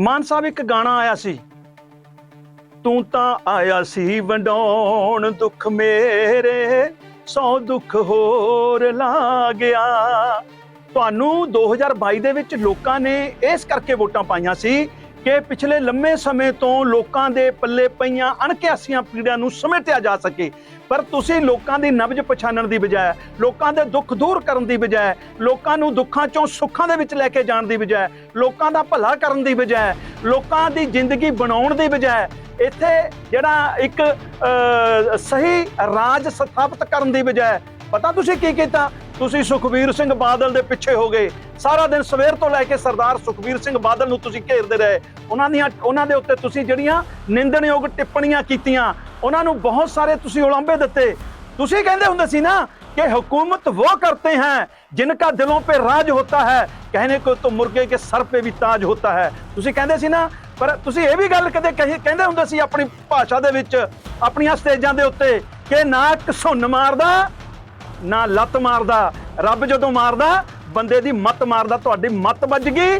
ਮਾਨ ਸਾਹਿਬ, ਇੱਕ ਗਾਣਾ ਆਇਆ ਸੀ। ਤੂੰ ਤਾਂ ਆਇਆ ਸੀ ਵੰਡਾਉਣ ਦੁੱਖ ਮੇਰੇ, ਸੌ ਦੁੱਖ ਹੋਰ ਲਾ ਗਿਆ ਤੁਹਾਨੂੰ 2022 ਦੇ ਵਿੱਚ ਲੋਕਾਂ ਨੇ ਇਸ ਕਰਕੇ ਵੋਟਾਂ ਪਾਈਆਂ ਸੀ ਕਿ ਪਿਛਲੇ ਲੰਮੇ ਸਮੇਂ ਤੋਂ ਲੋਕਾਂ ਦੇ ਪੱਲੇ ਪਈਆਂ ਅਣਕਿਆਸੀਆਂ ਪੀੜਾਂ ਨੂੰ ਸਮੇਟਿਆ ਜਾ ਸਕੇ। ਪਰ ਤੁਸੀਂ ਲੋਕਾਂ ਦੀ ਨਬਜ ਪਛਾਣਨ ਦੀ ਬਜਾਏ, ਲੋਕਾਂ ਦੇ ਦੁੱਖ ਦੂਰ ਕਰਨ ਦੀ ਬਜਾਏ, ਲੋਕਾਂ ਨੂੰ ਦੁੱਖਾਂ ਚੋਂ ਸੁੱਖਾਂ ਦੇ ਵਿੱਚ ਲੈ ਕੇ ਜਾਣ ਦੀ ਬਜਾਏ ਲੋਕਾਂ ਦਾ ਭਲਾ ਕਰਨ ਦੀ ਬਜਾਏ, ਲੋਕਾਂ ਦੀ ਜ਼ਿੰਦਗੀ ਬਣਾਉਣ ਦੀ ਬਜਾਏ, ਇੱਥੇ ਜਿਹੜਾ ਇੱਕ ਸਹੀ ਰਾਜ ਸਥਾਪਿਤ ਕਰਨ ਦੀ ਬਜਾਏ, ਪਤਾ ਤੁਸੀਂ ਕੀ ਕੀਤਾ? ਤੁਸੀਂ ਸੁਖਬੀਰ ਸਿੰਘ ਬਾਦਲ ਦੇ ਪਿੱਛੇ ਹੋ ਗਏ। ਸਾਰਾ ਦਿਨ ਸਵੇਰ ਤੋਂ ਲੈ ਕੇ ਸਰਦਾਰ ਸੁਖਬੀਰ ਸਿੰਘ ਬਾਦਲ ਨੂੰ ਤੁਸੀਂ ਘੇਰਦੇ ਰਹੇ। ਉਹਨਾਂ ਦੀਆਂ, ਉਹਨਾਂ ਦੇ ਉੱਤੇ ਤੁਸੀਂ ਜਿਹੜੀਆਂ ਨਿੰਦਣਯੋਗ ਟਿੱਪਣੀਆਂ ਕੀਤੀਆਂ, ਉਹਨਾਂ ਨੂੰ ਬਹੁਤ ਸਾਰੇ ਤੁਸੀਂ ਉਲਾਂਭੇ ਦਿੱਤੇ। ਤੁਸੀਂ ਕਹਿੰਦੇ ਹੁੰਦੇ ਸੀ ਨਾ कि हुकूमत वो करते हैं जिनका दिलों पे राज होता है कहने को तो मुर्गे के सर पे भी ताज होता है ਤੁਸੀਂ ਕਹਿੰਦੇ ਸੀ ਨਾ ਪਰ ਤੁਸੀਂ ਇਹ ਵੀ ਗੱਲ ਕਦੇ ਕਹੀ ਕਹਿੰਦੇ ਹੁੰਦੇ ਸੀ ਆਪਣੀ ਭਾਸ਼ਾ ਦੇ ਵਿੱਚ ਆਪਣੀਆਂ ਸਟੇਜਾਂ ਦੇ ਉੱਤੇ ਕਿ ਨਾ ਘਸੁੰਨ ਮਾਰਦਾ ਨਾ ਲੱਤ ਮਾਰਦਾ ਰੱਬ ਜਦੋਂ ਮਾਰਦਾ ਬੰਦੇ ਦੀ ਮੱਤ ਮਾਰਦਾ ਤੁਹਾਡੀ ਮੱਤ ਵੱਜ ਗਈ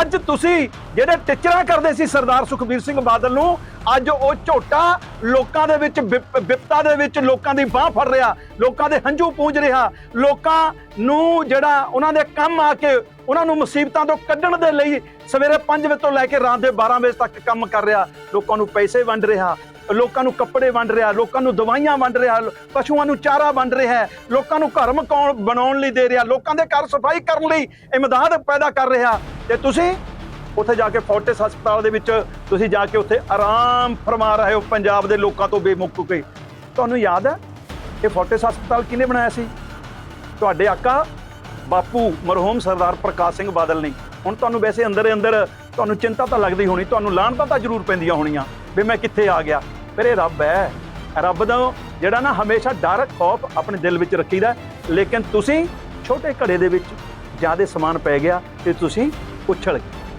ਅੱਜ ਤੁਸੀਂ ਜਿਹੜੇ ਟਿਚਰਾਂ ਕਰਦੇ ਸੀ ਸਰਦਾਰ ਸੁਖਬੀਰ ਸਿੰਘ ਬਾਦਲ ਨੂੰ, ਅੱਜ ਉਹ ਝੋਟਾ ਲੋਕਾਂ ਦੇ ਵਿੱਚ ਵਿਪ- ਵਿਪਤਾ ਦੇ ਵਿੱਚ ਲੋਕਾਂ ਦੀ ਬਾਹ ਫੜ ਰਿਹਾ, ਲੋਕਾਂ ਦੇ ਹੰਝੂ ਪੂੰਝ ਰਿਹਾ, ਲੋਕਾਂ ਨੂੰ ਜਿਹੜਾ ਉਹਨਾਂ ਦੇ ਕੰਮ ਆ ਕੇ ਉਹਨਾਂ ਨੂੰ ਮੁਸੀਬਤਾਂ ਤੋਂ ਕੱਢਣ ਦੇ ਲਈ ਸਵੇਰੇ 5 ਵਜੇ ਤੋਂ ਲੈ ਕੇ ਰਾਤ ਦੇ 12 ਵਜੇ ਤੱਕ ਕੰਮ ਕਰ ਰਿਹਾ, ਲੋਕਾਂ ਨੂੰ ਪੈਸੇ ਵੰਡ ਰਿਹਾ, ਲੋਕਾਂ ਨੂੰ ਕੱਪੜੇ ਵੰਡ ਰਿਹਾ, ਲੋਕਾਂ ਨੂੰ ਦਵਾਈਆਂ ਵੰਡ ਰਿਹਾ, ਪਸ਼ੂਆਂ ਨੂੰ ਚਾਰਾ ਵੰਡ ਰਿਹਾ, ਲੋਕਾਂ ਨੂੰ ਘਰ ਮਕਾਉਣ ਬਣਾਉਣ ਲਈ ਦੇ ਰਿਹਾ, ਲੋਕਾਂ ਦੇ ਘਰ ਸਫ਼ਾਈ ਕਰਨ ਲਈ ਇਮਦਾਦ ਪੈਦਾ ਕਰ ਰਿਹਾ। ਤੇ ਤੁਸੀਂ ਉੱਥੇ ਜਾ ਕੇ ਫੋਰਟਿਸ ਹਸਪਤਾਲ ਦੇ ਵਿੱਚ ਤੁਸੀਂ ਜਾ ਕੇ ਉੱਥੇ ਆਰਾਮ ਫਰਮਾ ਰਹੇ ਹੋ ਪੰਜਾਬ ਦੇ ਲੋਕਾਂ ਤੋਂ ਬੇਮੁੱਕ ਕੇ। ਤੁਹਾਨੂੰ ਯਾਦ ਹੈ ਇਹ ਫੋਰਟਿਸ ਹਸਪਤਾਲ ਕਿਹਨੇ ਬਣਾਇਆ ਸੀ? ਤੁਹਾਡੇ ਆਕਾ ਬਾਪੂ ਮਰਹੂਮ ਸਰਦਾਰ ਪ੍ਰਕਾਸ਼ ਸਿੰਘ ਬਾਦਲ ਨੇ। ਹੁਣ ਤੁਹਾਨੂੰ ਵੈਸੇ ਅੰਦਰ ਅੰਦਰ ਤੁਹਾਨੂੰ ਚਿੰਤਾ ਤਾਂ ਲੱਗਦੀ ਹੋਣੀ, ਤੁਹਾਨੂੰ ਲਾਹਣਤਾਂ ਤਾਂ ਜ਼ਰੂਰ ਪੈਂਦੀਆਂ ਹੋਣੀਆਂ ਵੀ ਮੈਂ ਕਿੱਥੇ ਆ ਗਿਆ। ਪਰ ਇਹ ਰੱਬ ਹੈ, ਰੱਬ ਦਾ ਜਿਹੜਾ ਨਾ ਹਮੇਸ਼ਾ ਡਰ, ਖੌਫ ਆਪਣੇ ਦਿਲ ਵਿੱਚ ਰੱਖੀਦਾ ਲੇਕਿਨ ਤੁਸੀਂ ਛੋਟੇ ਘੜੇ ਦੇ ਵਿੱਚ ਜਿਆਦੇ ਸਮਾਨ ਪੈ ਗਿਆ ਤੇ ਤੁਸੀਂ ਉਛਲ ਗਈ।